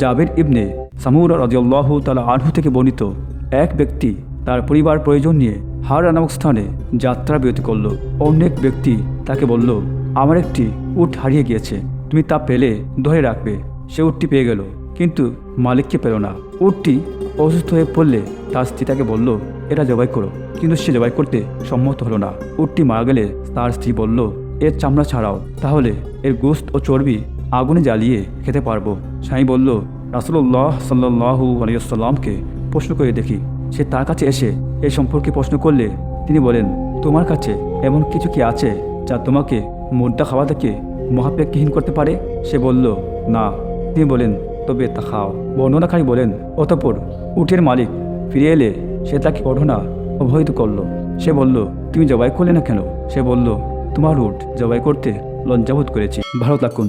জাবের ইবনে সামুর রাজিউল্লাহ তালা আনহু থেকে বর্ণিত এক ব্যক্তি তার পরিবার প্রয়োজন নিয়ে হারা নামক স্থানে যাত্রা বিরতি করল। অন্য এক ব্যক্তি তাকে বলল, আমার একটি উট হারিয়ে গিয়েছে। তুমি তা পেলে, ধরে রাখবে। সে উটটি পেয়ে গেল, কিন্তু মালিককে পেল না। উটটি অসুস্থ হয়ে পড়লে তার স্ত্রী তাকে বলল, এটা জবাই করো। কিন্তু সে জবাই করতে সম্মত হলো না। উটটি মারা গেলে তার স্ত্রী বলল, এর চামড়া ছাড়াও, তাহলে এর গোস্ত ও চর্বি আগুনে জ্বালিয়ে খেতে পারব। স্বামী বলল রাসুল্লাহ সাল্লাহু আলিয়াল্লামকে প্রশ্ন করে দেখি। সে তার কাছে এসে এ সম্পর্কে প্রশ্ন করলে তিনি বলেন, তোমার কাছে এমন কিছু কি আছে যা তোমাকে মুদ্রা খাওয়া থেকে মহাপেক্ষহীন করতে পারে? সে বলল, না। তিনি বলেন, তবে তা খাও। বর্ণনাকারী বলেন, অতপর উটের মালিক ফিরে এলে সে তাকে ঘটনা অবহিত করল। সে বলল, তুমি জবাই করলে না কেন? সে বলল, তোমার উট জবাই করতে লজ্জাবোধ করেছি। ভালো থাকুন